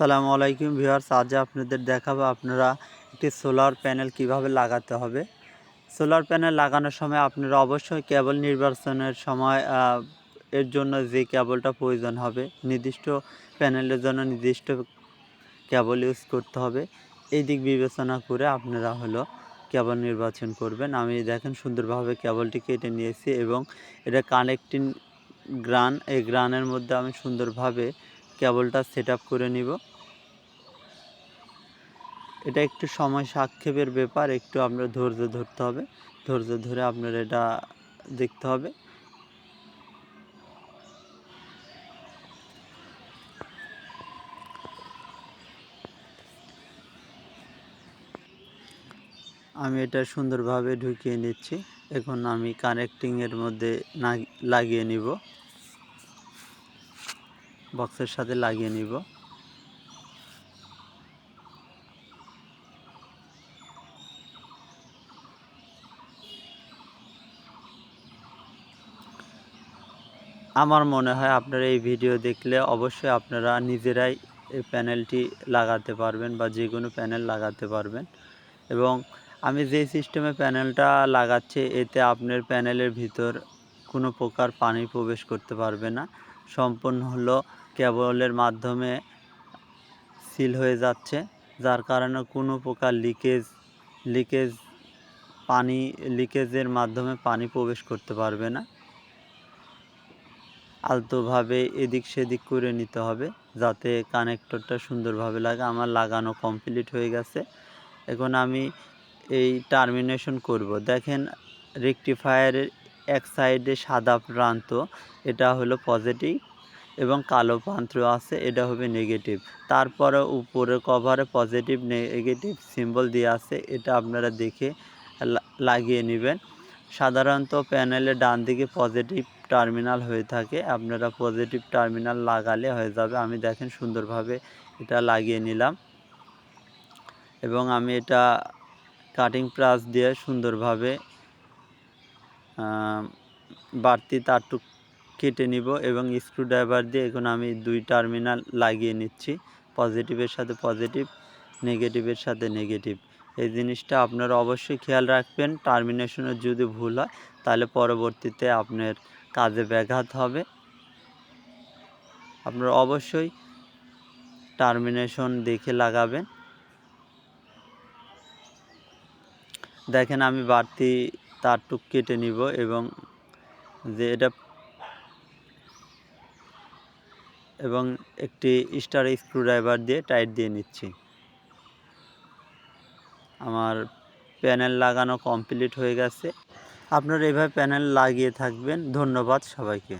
আসসালামু আলাইকুম ভিউয়ার্স, আজ আপনাদের দেখাবো আপনারা একটি সোলার প্যানেল কীভাবে লাগাতে হবে। সোলার প্যানেল লাগানোর সময় আপনারা অবশ্যই কেবল নির্বাচনের সময় এর জন্য যে কেবলটা প্রয়োজন হবে, নির্দিষ্ট প্যানেলের জন্য নির্দিষ্ট কেবল ইউজ করতে হবে। এই দিক বিবেচনা করে আপনারা হলো কেবল নির্বাচন করবেন। আমি দেখেন সুন্দরভাবে কেবলটি কেটে নিয়েছি এবং এটা কানেক্টিং গ্রান, এই গ্রানের মধ্যে আমি সুন্দরভাবে কেবলটা সেট করে নিব। এটা একটু সময় সাক্ষেপের ব্যাপার, একটু আপনার ধৈর্য ধরতে হবে। ধৈর্য ধরে আপনার এটা দেখতে হবে। আমি এটা সুন্দরভাবে ঢুকিয়ে নিচ্ছি। এখন আমি কানেক্টিংয়ের মধ্যে লাগিয়ে নিব। বক্সের সাথে লাগিয়ে নিব। আমার মনে হয় আপনারা এই ভিডিও দেখলে অবশ্যই আপনারা নিজেরাই এই প্যানেলটি লাগাতে পারবেন বা যে কোনো প্যানেল লাগাতে পারবেন। এবং আমি যে সিস্টেমে প্যানেলটা লাগাচ্ছি, এতে আপনার প্যানেলের ভিতর কোনো প্রকার পানি প্রবেশ করতে পারবে না। সম্পূর্ণ হলো কেবলের মাধ্যমে সিল হয়ে যাচ্ছে, যার কারণে কোনো প্রকার লিকেজ লিকেজ পানি, লিকেজের মাধ্যমে পানি প্রবেশ করতে পারবে না। আলতোভাবে এদিক সেদিক করে নিতে হবে, যাতে কানেক্টরটা সুন্দরভাবে লাগে। আমার লাগানো কমপ্লিট হয়ে গেছে। এখন আমি এই টার্মিনেশন করব। দেখেন রেকটিফায়ারের এক সাইডে সাদা প্রান্ত, এটা হলো পজিটিভ এবং কালো প্রান্ত আছে, এটা হবে নেগেটিভ তারপরে উপরে কভারে পজিটিভ নেগেটিভ সিম্বল দিয়ে আছে, এটা আপনারা দেখে লাগিয়ে নেবেন। সাধারণত প্যানেলে ডান দিকে পজিটিভ টার্মিনাল হয়ে থাকে, আপনারা পজিটিভ টার্মিনাল লাগালে হয়ে যাবে। আমি দেখেন সুন্দরভাবে এটা লাগিয়ে নিলাম। এবং আমি এটা কাটিং প্লাস দিয়ে সুন্দরভাবে বাড়তি তারটুক কেটে নিব এবং স্ক্রুড্রাইভার দিয়ে এখন আমি দুই টার্মিনাল লাগিয়ে নিচ্ছি। পজিটিভের সাথে পজিটিভ নেগেটিভের সাথে নেগেটিভ এই জিনিসটা আপনারা অবশ্যই খেয়াল রাখবেন। টার্মিনেশনের যদি ভুল হয়, তাহলে পরবর্তীতে আপনার কাজে ব্যাঘাত হবে। আপনারা অবশ্যই টার্মিনেশন দেখে লাগাবেন। দেখেন আমি বাড়তি তারটুক কেটে নিব এবং যে এটা এবং একটি স্টার স্ক্রুড্রাইভার দিয়ে টাইট দিয়ে নিচ্ছি। আমার প্যানেল লাগানো কমপ্লিট হয়ে গেছে। আপনারা এভাবে প্যানেল লাগিয়ে থাকবেন। ধন্যবাদ সবাইকে।